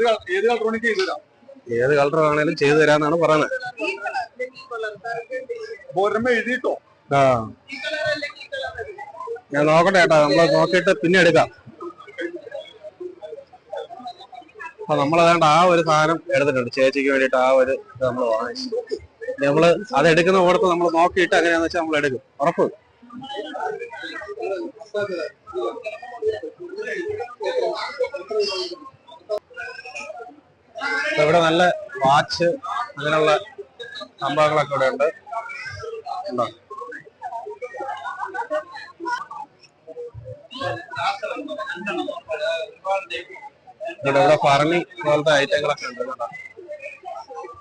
ഏത് കള- ഏത് കളർ വേണമെങ്കിൽ ചെയ്തു തരാം. ഏത് കളർ വേണേലും ചെയ്തു തരാന്നാണ് പറയുന്നത്. എഴുതിട്ടോ ആ. ഞാൻ നോക്കട്ടെ ചേട്ടാ നമ്മൾ നോക്കിയിട്ട് പിന്നെ എടുക്കാം. അപ്പൊ നമ്മൾ ഏതാണ്ട് ആ ഒരു സാധനം എടുത്തിട്ടുണ്ട്. ചേച്ചിക്ക് വേണ്ടിട്ട് ആ ഒരു നമ്മൾ വാങ്ങിച്ചു. നമ്മൾ അത് എടുക്കുന്ന ഓടത്ത് നമ്മൾ നോക്കിയിട്ട് അങ്ങനെയാന്ന് വെച്ചാൽ നമ്മൾ എടുക്കും. ഉറപ്പ്? ഇപ്പൊ ഇവിടെ നല്ല വാച്ച് അങ്ങനെയുള്ള സംഭവങ്ങളൊക്കെ ഇവിടെ ഉണ്ട്. ഉണ്ടോ? ഇവിടെ ഇവിടെ ഫറണി പോലത്തെ ഐറ്റങ്ങളൊക്കെ ഉണ്ട്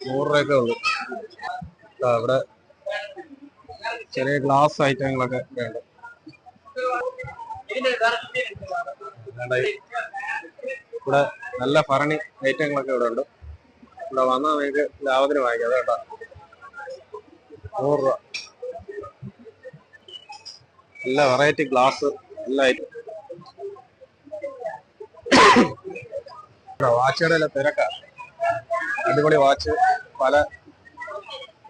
നൂറ് രൂപയൊക്കെ ഉള്ളു. ഇവിടെ ചെറിയ ഗ്ലാസ് ഐറ്റങ്ങളൊക്കെ ഉണ്ട്. ഇവിടെ നല്ല ഭരണി ഐറ്റങ്ങളൊക്കെ ഇവിടെ ഉണ്ട്. ഇവിടെ വന്നാൽ നിങ്ങൾക്ക് ലാഭത്തിന് വാങ്ങിക്കാം. കേട്ടോ. നൂറ് രൂപ. നല്ല വെറൈറ്റി ഗ്ലാസ് എല്ലാ ഐറ്റം വാച്ചുകളുടെ തിരക്ക. അടിപൊളി വാച്ച് പല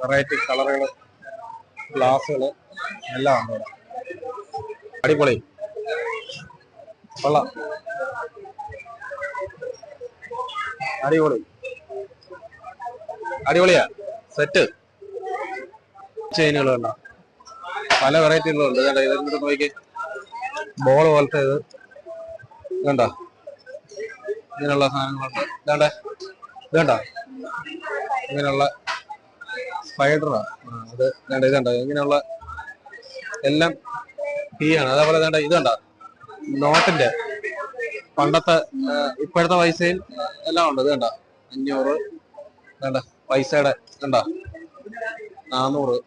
വെറൈറ്റി കളറുകൾ ഗ്ലാസ്സുകൾ എല്ലാം ഉണ്ട് അടിപൊളി. കൊള്ളാം. അടിപൊളി. അടിപൊളിയാ. സെറ്റ്. ചെയിനുകൾ കണ്ടോ പല വെറൈറ്റികളുണ്ട്. ഇതുണ്ട് ഇതെന്നിട്ട് നോക്കി. ബോൾ പോലത്തെ ഇത്. ഇതുണ്ടോ? ഇങ്ങനെയുള്ള സാധനങ്ങളുണ്ട്. ഇതാണ്ട്. ഇതുണ്ടോ? ഇങ്ങനെയുള്ള സ്പൈഡറാ അത് വേണ്ട ഇതുണ്ടോ? ഇങ്ങനെയുള്ള എല്ലാം ടീ ആണ്. അതേപോലെ ഇതാണ്ട് ഇതുണ്ടോ? നോട്ടിന്റെ പണ്ടത്തെ ഇപ്പോഴത്തെ പൈസയിൽ എല്ലാം ഉണ്ട്. കണ്ടോ? അഞ്ഞൂറ് വേണ്ട പൈസയുടെ കണ്ടോ? നാനൂറ്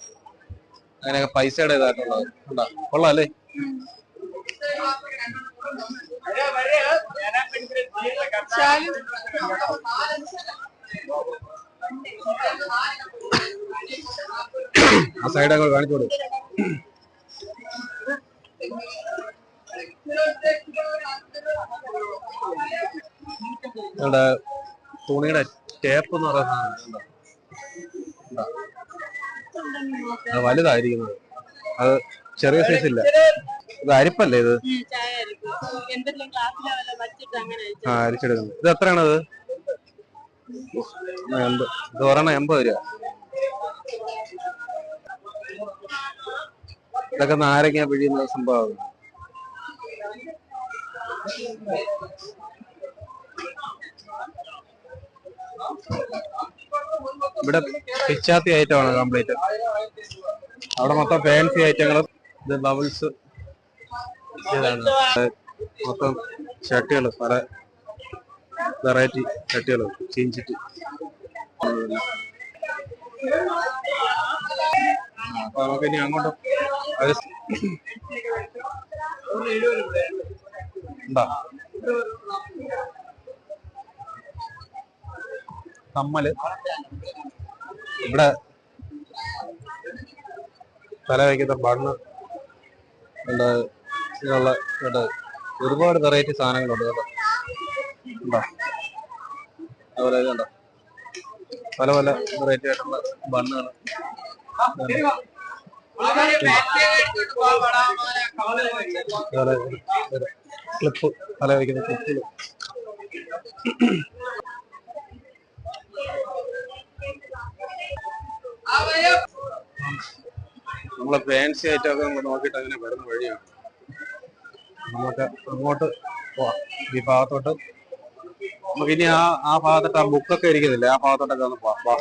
അങ്ങനെയൊക്കെ പൈസയുടെ ഇതായിട്ടുള്ളത്. കണ്ടോ? കൊള്ളാല്ലേ? ആ സൈഡൊക്കെ കാണിച്ചു ഇവിടെ തുണിയുടെ ടേപ്പ് എന്ന് പറയുന്ന സാധനം കണ്ടോ? കണ്ടോ? അത് വലുതായിരിക്കുന്നത് അത് ചെറിയ സൈസ് ഇല്ല. ഇത് അരിപ്പല്ലേ ഇത്? ആ അരിച്ചെടുക്കുന്നത് ഇത് എത്രയാണത് ഇത് ഒരെണ്ണം എൺപത് രൂപ. ഇതൊക്കെ നാരങ്ങ പിഴിയുന്ന സംഭവം ഇവിടെ പിച്ചാത്തി ഐറ്റമാണ് കംപ്ലീറ്റ് അവിടെ മൊത്തം ഫാൻസി ഐറ്റങ്ങളും ഇത് ബബിൾസ് ഇതാണ്. മൊത്തം ഷർട്ടുകൾ പല വെറൈറ്റി ഷർട്ടുകൾ ചീഞ്ചിട്ട് അപ്പൊ നമുക്ക് ഇനി അങ്ങോട്ട് അത് നമ്മൾ ഇവിടെ തല വയ്ക്കുന്ന ബണ്ണ്. ഉണ്ട് ഇങ്ങനെയുള്ള ഇവിടെ ഒരുപാട് വെറൈറ്റി സാധനങ്ങളുണ്ട് കേട്ടോ. ഉണ്ടോ അതുപോലെ ഇതുണ്ടോ പല പല വെറൈറ്റി ആയിട്ടുള്ള ബണ്ണുകൾ ക്ലിപ്പ് തല വയ്ക്കുന്ന ക്ലിപ്പുകൾ നമ്മളെ ഫാൻസി ആയിട്ടൊക്കെ നമ്മൾ നോക്കിയിട്ട് അങ്ങനെ വരുന്ന വഴിയാണ്. നമുക്ക് അങ്ങോട്ട് പോവാം. ഈ ഭാഗത്തോട്ട്. നമുക്ക് ഇനി ആ ആ ഭാഗത്തോട്ട് ആ ബുക്കൊക്കെ ഇരിക്കുന്നില്ലേ? ആ ഭാഗത്തോട്ടൊക്കെ ഒന്ന് പോവാം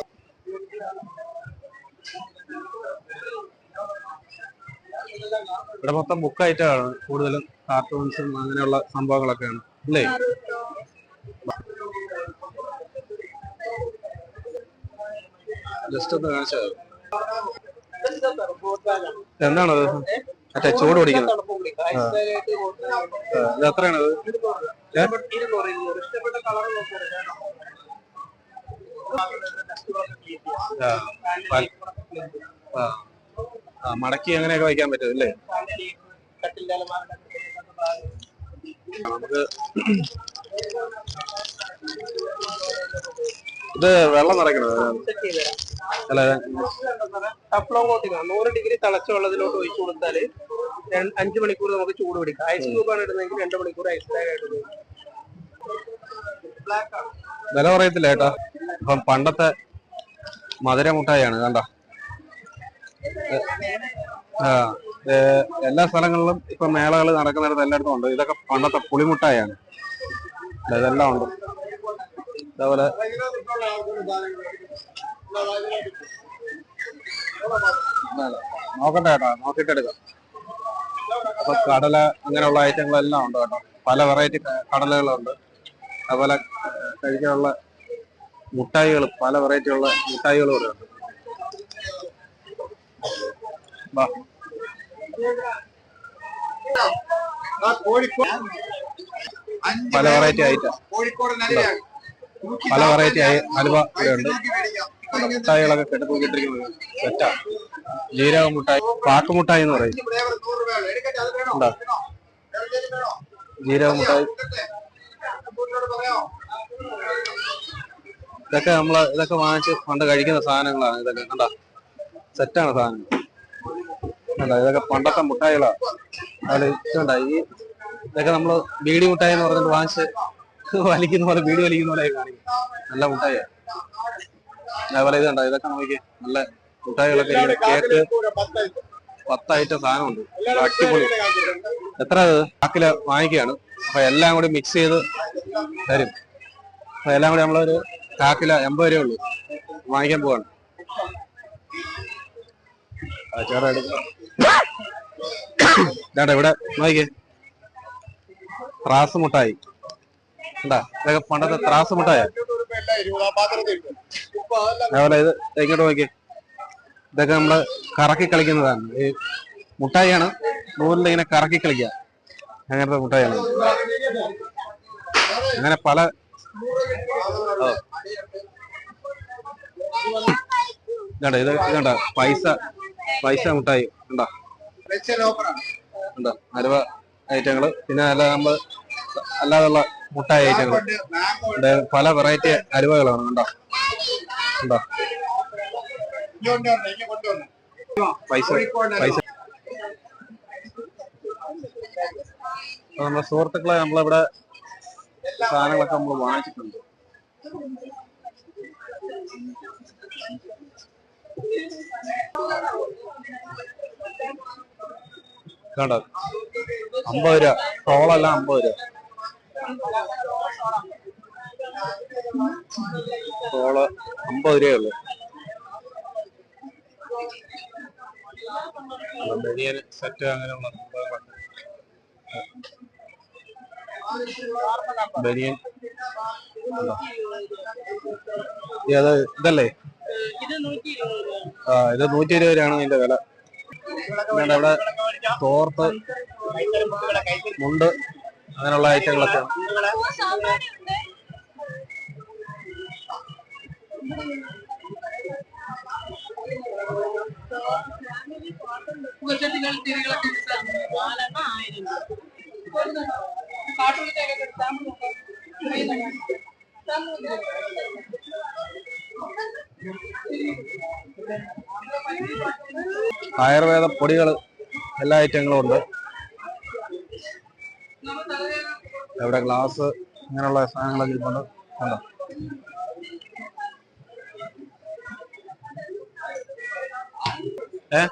ഇവിടെ മൊത്തം ബുക്കായിട്ടാണ് കൂടുതലും കാർട്ടൂൺസും അങ്ങനെയുള്ള സംഭവങ്ങളൊക്കെയാണ്. അല്ലേ? ജസ്റ്റ് ഒന്ന് കാണിച്ചത് എന്താണത്? മറ്റേ ചൂട് പിടിക്കുന്നത് എത്രയാണത്. ആ, മടക്കി അങ്ങനെയൊക്കെ വയ്ക്കാൻ പറ്റും അല്ലേ നമുക്ക് ഇത് വെള്ളം നിറയ്ക്കണോ? അല്ല കോട്ടിങ് നൂറ് ഡിഗ്രി തിളച്ച വെള്ളത്തിലോട്ട് ഒഴിച്ചു കൊടുത്താൽ അഞ്ചു മണിക്കൂർ നമുക്ക് ചൂട് പിടിക്കാം. ഐസ് ക്യൂബാണ് ഇടുന്നതെങ്കിൽ രണ്ട് മണിക്കൂർ ഐസ് ബാഗ് ആയിട്ട് വില പറയത്തില്ല ഏട്ടാ. അപ്പം പണ്ടത്തെ മധുര മുട്ടായാണ് കണ്ട? എല്ലാ സ്ഥലങ്ങളിലും ഇപ്പൊ മേളകൾ നടക്കുന്നിടത്ത് എല്ലായിടത്തും ഉണ്ട്. ഇതൊക്കെ പണ്ടത്തെ പുളിമുട്ടായാണ്. ഇതെല്ലാം ഉണ്ട്. അതേപോലെ നോക്കട്ടെ കേട്ടോ നോക്കിട്ട് അപ്പൊ കടല അങ്ങനെയുള്ള ഐറ്റങ്ങളെല്ലാം ഉണ്ട് കേട്ടോ. പല വെറൈറ്റി കടലകളുണ്ട്. അതുപോലെ കഴിക്കാനുള്ള മുട്ടായികൾ പല വെറൈറ്റിയുള്ള മുട്ടായികളും ഇവിടെ ഉണ്ട് വാ. ആ കോഴിക്കോട് അഞ്ച് പല വെറൈറ്റി ഐറ്റം പല വെറൈറ്റി ഹലുവ ഇവിടെ ഉണ്ട് നോക്കി മേടിക്കാം. മുട്ടായികളൊക്കെ കെട്ടിപ്പോയിട്ടിരിക്കുന്നത് സെറ്റാ ജീരക മുട്ടായി പാക്കുമുട്ടായി എന്ന് പറയും? ഉണ്ടോ? ജീരക മുട്ടായി? ഇതൊക്കെ നമ്മൾ ഇതൊക്കെ വാങ്ങിച്ച് പണ്ട് കഴിക്കുന്ന സാധനങ്ങളാണ് ഇതൊക്കെ. കണ്ട? സെറ്റാണ് സാധനം കണ്ടോ ഇതൊക്കെ പണ്ടത്തെ മുട്ടായികളാണ് അതിൽ ഇതുണ്ട ഈ ഇതൊക്കെ നമ്മൾ ബീഡി മുട്ടായി എന്ന് പറഞ്ഞിട്ട് വാങ്ങിച്ച് വലിക്കുന്ന പോലെ ബീഡി വലിക്കുന്ന പോലെ നല്ല മുട്ടായ അതേപോലെ ഇത് കണ്ടോ? ഇതൊക്കെ നോക്കി നല്ല മുട്ടായികളൊക്കെ കേക്ക് പത്തായിട്ട്. പത്ത് ഐറ്റം സാധനമുണ്ട്. അടിപൊളി. എത്ര ചാക്കിൽ വാങ്ങിക്കുകയാണ്. അപ്പൊ എല്ലാം കൂടി മിക്സ് ചെയ്ത് തരും. അപ്പൊ എല്ലാം കൂടി നമ്മളൊരു ചാക്കില എൺപത് രൂപ ഉള്ളൂ. വാങ്ങിക്കാൻ പോവാണ്. ചേട്ടാ. ഇവിടെ നോക്കിക്കേ. ത്രാസ് മുട്ടായി. പണ്ടത്തെ ത്രാസ് മുട്ടായ? അതേപോലെ ഇത് എങ്ങോട്ട് നോക്കിയേ ഇതൊക്കെ നമ്മൾ കറക്കി കളിക്കുന്നതാണ്. ഈ മുട്ടായിയാണ് നൂലിൽ ഇങ്ങനെ കറക്കി കളിക്കുക. അങ്ങനത്തെ മുട്ടായാണ് അങ്ങനെ പല ഇത് പൈസ പൈസ മുട്ടായി ഉണ്ടോ? അലുവ ഐറ്റങ്ങൾ. പിന്നെ അല്ല നമ്മൾ അല്ലാതുള്ള മുട്ടായി ഐറ്റങ്ങൾ പല വെറൈറ്റി അലുവകളാണ് കണ്ടോ ഉണ്ടോ? പൈസ പൈസ. നമ്മുടെ സുഹൃത്തുക്കളെ നമ്മളിവിടെ സാധനങ്ങളൊക്കെ നമ്മൾ വാങ്ങിച്ചിട്ടുണ്ട്. കണ്ടോ അമ്പത് രൂപ. ടോളല്ല അമ്പത് രൂപ. ടോൾ അമ്പത് രൂപയുള്ളൂ ബനിയൻ സെറ്റ് അങ്ങനെയുള്ള ബനിയൻ. ഇതല്ലേ? ആ ഇത് നൂറ്റി ഇരുപത് രൂപയാണ് ഇതിന്റെ വില. ഇവിടെ തോർത്ത് മുണ്ട് അങ്ങനെയുള്ള ഐറ്റങ്ങളൊക്കെ. പൂച്ചട്ടികൾ തിരികളൊക്കെ നാലെണ്ണം ആയിരം ആയുർവേദ പൊടികൾ എല്ലാ ഐറ്റങ്ങളും ഉണ്ട്. ഇവിടെ ഗ്ലാസ് അങ്ങനെയുള്ള സാധനങ്ങളൊക്കെ ഇരിപ്പുണ്ട്. കണ്ടോ? ഏ?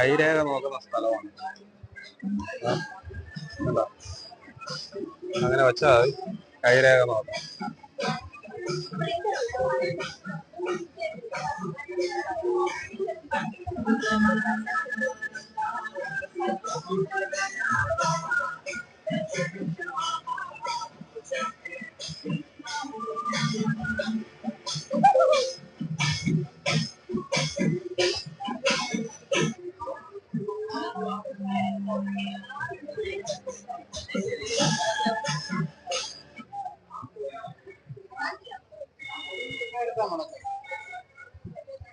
കൈരേഖ നോക്കുന്ന സ്ഥലമാണ്. അങ്ങനെ വെച്ചാൽ കൈരേഖ നോക്കാം.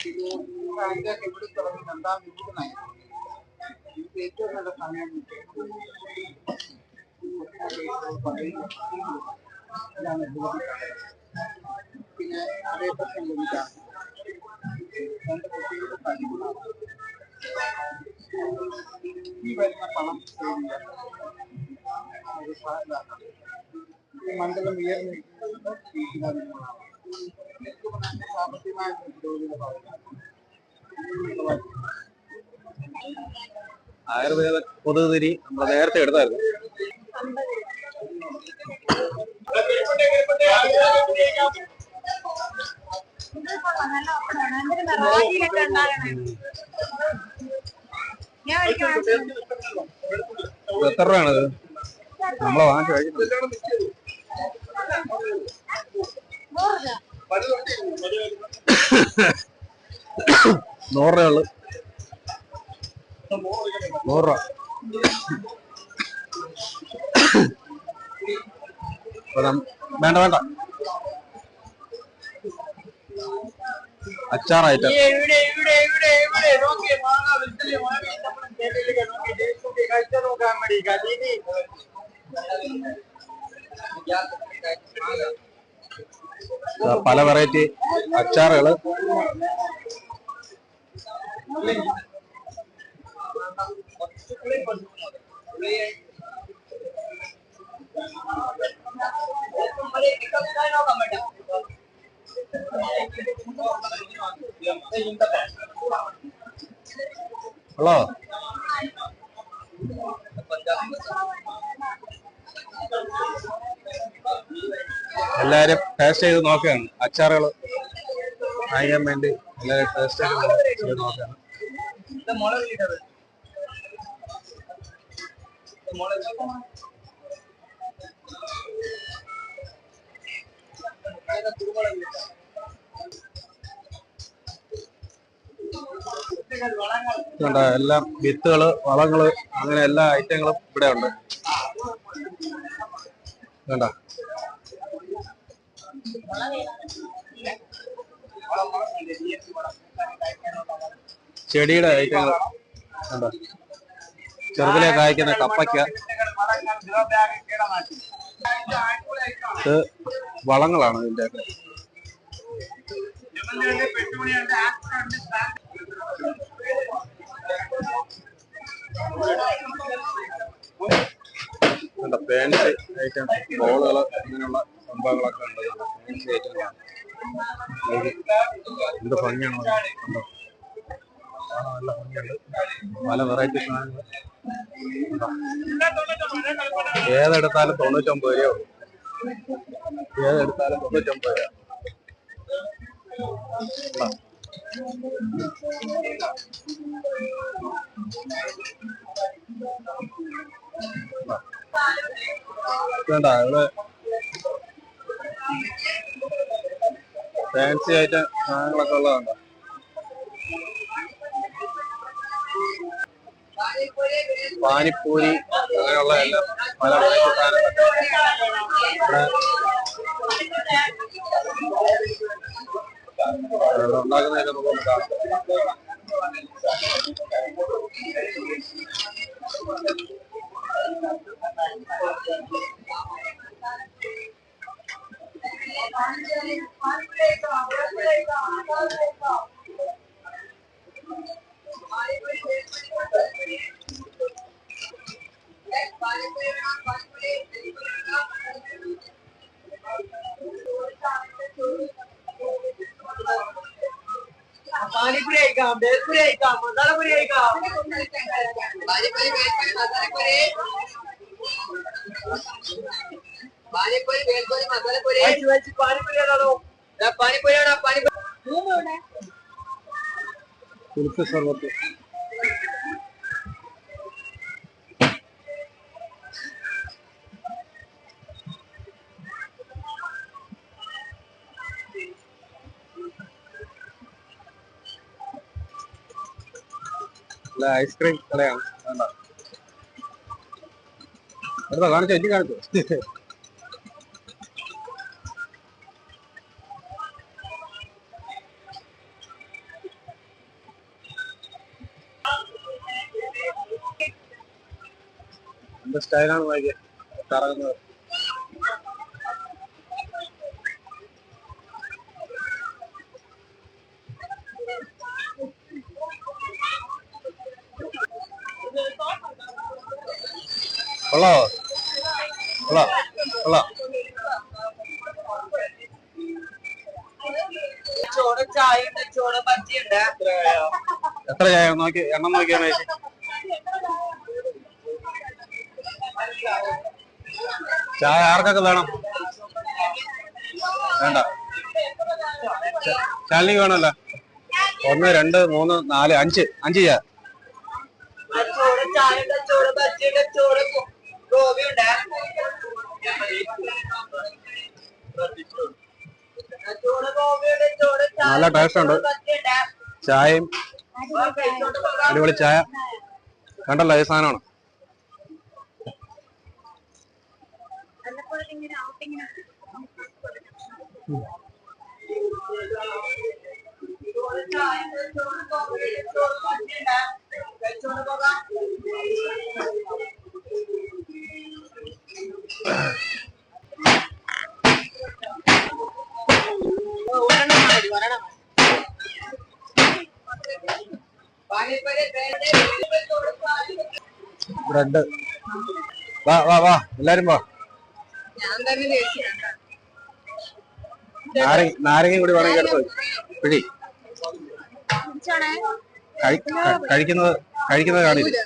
പിന്നെ അതിന്റെ ഇവിടെ തുടങ്ങി രണ്ടാം വിപുലനായി ഇത് ഏറ്റവും നല്ല സമയം ഇതാണ് ഭൂമി. പിന്നെ അതേപ്പറ്റി ലഭിക്കാം രണ്ട് കുട്ടികളുടെ കഴിവുകളാണ് ഈ വരുന്ന പണം സേവ് ചെയ്യാൻ ഒരു സഹായമാണ്. ഈ മണ്ഡലം ഉയർന്നു ആയുർവേദ കൊതുകുതിരി നമ്മൾ നേരത്തെ എടുത്തായിരുന്നു. എത്ര രൂപയാണത്? നമ്മളെ വാങ്ങിച്ചു കഴിക്കുന്നത്. നൂറ് രൂപ. വേണ്ട വേണ്ട. അച്ചാറായിട്ട്. ഇവിടെ പല വെറൈറ്റി അച്ചാറുകൾ. ഹലോ? എല്ലാരും ടേസ്റ്റ് ചെയ്ത് നോക്കുകയാണ്. അച്ചാറുകൾ വാങ്ങിക്കാൻ വേണ്ടി എല്ലാരും ടേസ്റ്റ് ചെയ്ത് നോക്കുകയാണ്. എല്ലാം വിത്തുകൾ വളങ്ങൾ അങ്ങനെ എല്ലാ ഐറ്റങ്ങളും ഇവിടെ ഉണ്ട് വേണ്ട ചെടിയുടെ ഐറ്റങ്ങൾ കണ്ടോ ചെറുതിലെ കായ്ക്കുന്ന കപ്പയ്ക്ക. വളങ്ങളാണ് ഇതിന്റെ ഒക്കെ ഐറ്റം ബോളുകൾ അങ്ങനെയുള്ള സംഭവങ്ങളൊക്കെ ഉണ്ട്? എന്ത് ഭംഗിയാണ്. നല്ല ഭംഗിയുണ്ട്. പല വെറൈറ്റി സാധനങ്ങൾ? ഏതെടുത്താലും തൊണ്ണൂറ്റൊമ്പത് രൂപ ഏതെടുത്താലും തൊണ്ണൂറ്റൊമ്പത് രൂപ? വേണ്ട ഇവിടെ ഫാൻസി ആയിട്ട് സാധനങ്ങളൊക്കെ ഉള്ളതുണ്ടോ? പാനിപ്പൂരി അങ്ങനെയുള്ള എല്ലാം പല സാധനങ്ങളൊക്കെ. ഇവിടെ നമുക്ക് കാണാം. പാനിപ്പൂരി പാനിപ്പൂരി പാനിപ്പൂരി പാനിപ്പൂരി ഐസ്ക്രീം കടയാണ്. എടുത്തോ കാണിച്ചോ എനിക്ക് കാണിച്ചോ. എന്ത് സ്റ്റൈലാണ് വൈകിയത് കറങ്ങുന്നത്? കൊള്ളോ കൊള്ളോ കൊള്ളോ ചോറ് ചായ ഉണ്ട് ചോറ് ബജ്ജി എത്ര ചായ? നോക്കി എണ്ണം നോക്കിയാ മേശി ചായ ആർക്കൊക്കെ വേണം? വേണ്ട. ചാലി വേണമല്ലോ. ഒന്ന് രണ്ട് മൂന്ന് നാല് അഞ്ച്. അഞ്ച് ചായ. ചോറ് ചായ ചോറ് ബജ്ജി ചോറ് നല്ല ടേസ്റ്റ് ഉണ്ട്. ചായയും അടിപൊളി ചായ. കണ്ടല്ലോ ഈ സാധനമാണ്. കഴിച്ചോണ്ട് പോകാം ബ്രെഡ്. വാ വാ വാ. എല്ലാരും വാ. നാരങ്ങ കൂടി എടുത്ത് വെക്ക്. പിടി. കഴിക്കുന്നത് കഴിക്കുന്നത് കാണില്ല?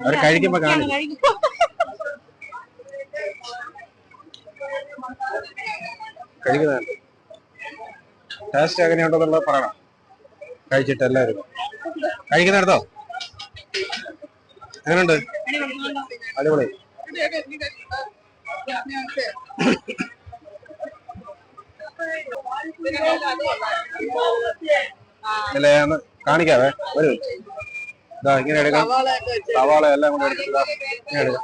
അവർ കഴിക്കുമ്പോ കാണില്ല കഴിക്കുന്നത് ടേസ്റ്റ് എങ്ങനെയുണ്ടെന്നുള്ളത് പറയണം. കഴിച്ചിട്ട് എല്ലാവരും കഴിക്കുന്നിടത്തോ? എങ്ങനെയുണ്ട്? അടിപൊളി. കാണിക്കാവേ. ഒരു ഇതാ ഇങ്ങനെ എടുക്കാം. സവാള എല്ലാം കൂടെ എടുക്കുക ഇങ്ങനെ എടുക്കാം.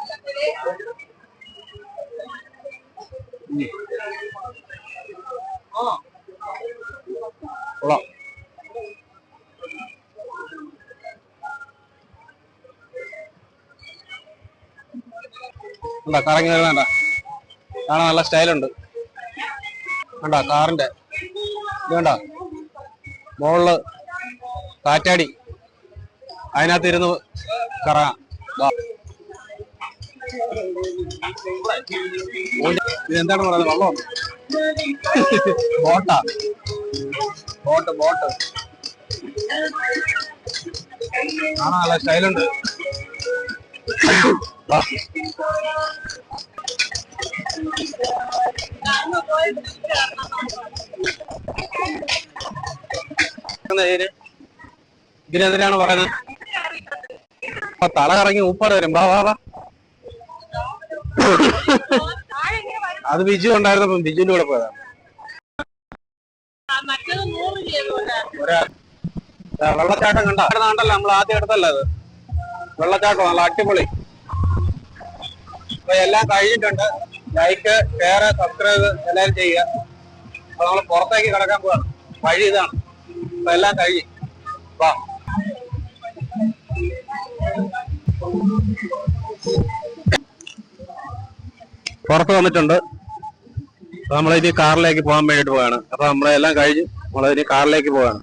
കൊള്ളാം. എന്താ കറങ്ങി വരുന്നണ്ട കാണാൻ നല്ല സ്റ്റൈലുണ്ട്. കണ്ട കാറിന്റെ ഇത് കണ്ട? മുകളിൽ കാറ്റാടി. അതിനകത്ത് ഇരുന്ന് കറങ്ങാം ഇതെന്താണ് പറയുന്നത്? വെള്ളം? ബോട്ടാ. Boat boat. കാണാൻ നല്ല സ്റ്റൈലുണ്ട്. ദാ. ഇതിന് ഇതിനെതിരാണ് പറയുന്നത്. തല കറങ്ങി ഊപ്പാട് വരും. ബാ വാ അത് ബിജു ഉണ്ടായിരുന്നു ബിജുവിന്റെ കൂടെ പോയതാണ് വെള്ളച്ചാട്ടം കണ്ട. കണ്ടല്ലോ നമ്മൾ ആദ്യം എടുത്തല്ല അത്? വെള്ളച്ചാട്ടം നല്ല അടിപൊളി. അപ്പൊ എല്ലാം കഴിഞ്ഞിട്ടുണ്ട്. ലൈക്ക് ഷെയർ സബ്സ്ക്രൈബ് എല്ലാവരും ചെയ്യുക. അപ്പൊ നമ്മൾ പുറത്തേക്ക് കിടക്കാൻ പോവാണ്. വഴി ഇതാണ്. അപ്പൊ എല്ലാം കഴിഞ്ഞു. വാ. പുറത്ത് വന്നിട്ടുണ്ട്. അപ്പൊ നമ്മളിനി കാറിലേക്ക് പോകാൻ വേണ്ടിട്ട് പോവാണ്. അപ്പൊ നമ്മളെല്ലാം കഴിഞ്ഞ് നമ്മളിനി കാറിലേക്ക് പോവാണ്.